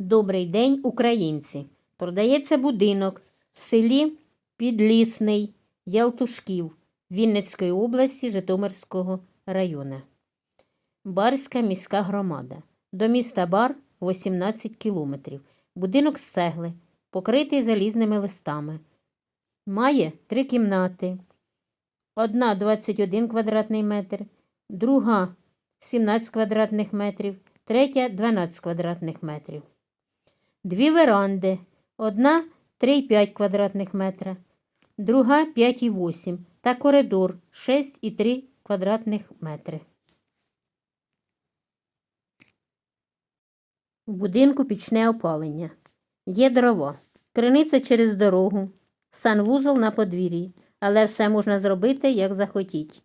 Добрий день, українці! Продається будинок в селі Підлісний Ялтушків Вінницької області Житомирського району. Барська міська громада. До міста Бар 18 кілометрів. Будинок з цегли, покритий залізними листами. Має три кімнати. Одна 21 квадратний метр, друга 17 квадратних метрів, третя 12 квадратних метрів. Дві веранди. Одна 3,5 квадратних метра, друга 5,8 та коридор 6,3 квадратних метри. В будинку пічне опалення. Є дрова, криниця через дорогу, санвузол на подвір'ї, але все можна зробити, як захотіть.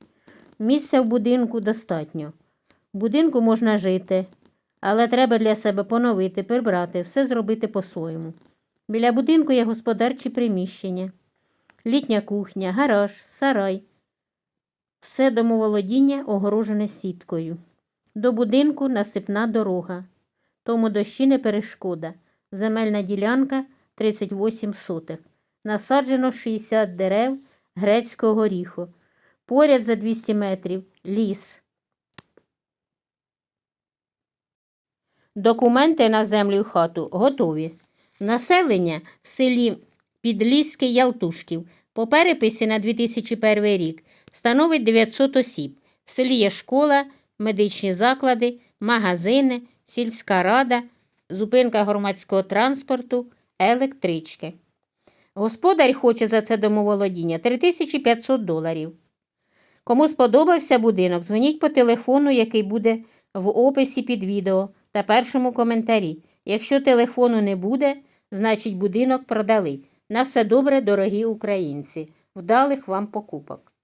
Місця в будинку достатньо. В будинку можна жити, але треба для себе поновити, прибрати, все зробити по-своєму. Біля будинку є господарчі приміщення, літня кухня, гараж, сарай. Все домоволодіння огорожене сіткою. До будинку насипна дорога. Тому дощі не перешкода. Земельна ділянка 38 сотих. Насаджено 60 дерев грецького горіху. Поряд за 200 метрів ліс. Документи на землю і хату готові. Населення в селі Підліське Ялтушків по переписі на 2001 рік становить 900 осіб. В селі є школа, медичні заклади, магазини, сільська рада, зупинка громадського транспорту, електрички. Господар хоче за це домоволодіння 3500 доларів. Кому сподобався будинок, дзвоніть по телефону, який буде в описі під відео та першому коментарі. Якщо телефону не буде, значить будинок продали. На все добре, дорогі українці. Вдалих вам покупок.